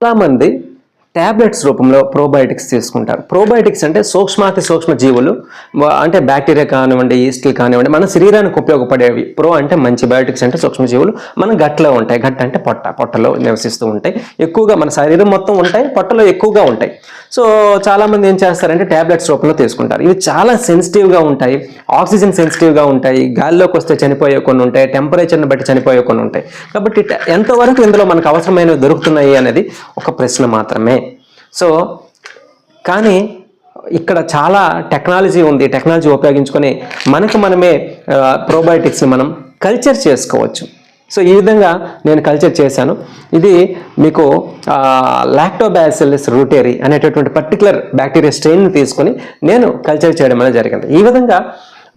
చాలామంది ట్యాబ్లెట్స్ రూపంలో ప్రోబయోటిక్స్ తీసుకుంటారు. ప్రోబయోటిక్స్ అంటే సూక్ష్మాతి సూక్ష్మ జీవులు అంటే బ్యాక్టీరియా కానివ్వండి ఈస్టులు కానివ్వండి మన శరీరానికి ఉపయోగపడేవి. ప్రో అంటే మంచి బయోటిక్స్ అంటే సూక్ష్మజీవులు మన గట్లో ఉంటాయి. గట్ అంటే పొట్ట. పొట్టలో నివసిస్తూ ఉంటాయి. ఎక్కువగా మన శరీరం మొత్తం ఉంటాయి. పొట్టలో ఎక్కువగా ఉంటాయి. సో చాలామంది ఏం చేస్తారంటే ట్యాబ్లెట్స్ రూపంలో తీసుకుంటారు. ఇవి చాలా సెన్సిటివ్గా ఉంటాయి. ఆక్సిజన్ సెన్సిటివ్గా ఉంటాయి. గాల్లోకి వస్తే చనిపోయే కొన్ని ఉంటాయి. టెంపరేచర్ని బట్టి చనిపోయే కొన్ని ఉంటాయి. కాబట్టి ఎంతవరకు ఇందులో మనకు అవసరమైనవి దొరుకుతున్నాయి అనేది ఒక ప్రశ్న మాత్రమే. సో కానీ ఇక్కడ చాలా టెక్నాలజీ ఉంది. టెక్నాలజీ ఉపయోగించుకొని మనకు మనమే ప్రోబయోటిక్స్ని మనం కల్చర్ చేసుకోవచ్చు. సో ఈ విధంగా నేను కల్చర్ చేశాను. ఇది మీకు లాక్టోబాసిల్లస్ రూటేరీ అనేటటువంటి పర్టికులర్ బ్యాక్టీరియా స్ట్రెయిన్ తీసుకొని నేను కల్చర్ చేయడం అనేది జరిగింది. ఈ విధంగా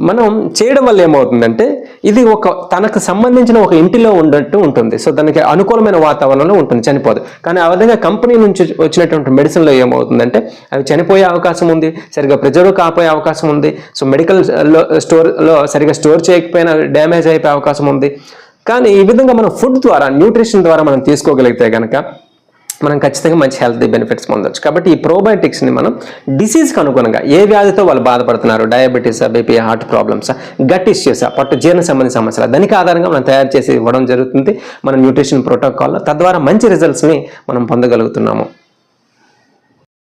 మనం చేయడం వల్ల ఏమవుతుందంటే ఇది ఒక తనకు సంబంధించిన ఒక ఇంటిలో ఉన్నట్టు ఉంటుంది. సో దానికి అనుకూలమైన వాతావరణంలో ఉంటుంది చనిపోదు. కానీ ఆ విధంగా కంపెనీ నుంచి వచ్చినటువంటి మెడిసిన్లో ఏమవుతుందంటే అవి చనిపోయే అవకాశం ఉంది సరిగా ప్రిజర్వ్ కాపోయే అవకాశం ఉంది. సో మెడికల్లో స్టోర్లో సరిగా స్టోర్ చేయకపోయినా డ్యామేజ్ అయిపోయే అవకాశం ఉంది. కానీ ఈ విధంగా మనం ఫుడ్ ద్వారా న్యూట్రిషన్ ద్వారా మనం తీసుకోగలిగితే కనుక మనం ఖచ్చితంగా మంచి హెల్త్ బెనిఫిట్స్ పొందొచ్చు. కాబట్టి ఈ ప్రోబయోటిక్స్ని మనం డిసీజ్కి అనుగుణంగా ఏ వ్యాధితో వాళ్ళు బాధపడుతున్నారు? డయాబెటీసా BP heart problems gut issues పట్టు జీర్ణ సంబంధి సమస్యలు దానికి ఆధారంగా మనం తయారు చేసి ఇవ్వడం జరుగుతుంది. మన న్యూట్రిషన్ ప్రోటోకాల్లో తద్వారా మంచి రిజల్ట్స్ని మనం పొందగలుగుతున్నాము.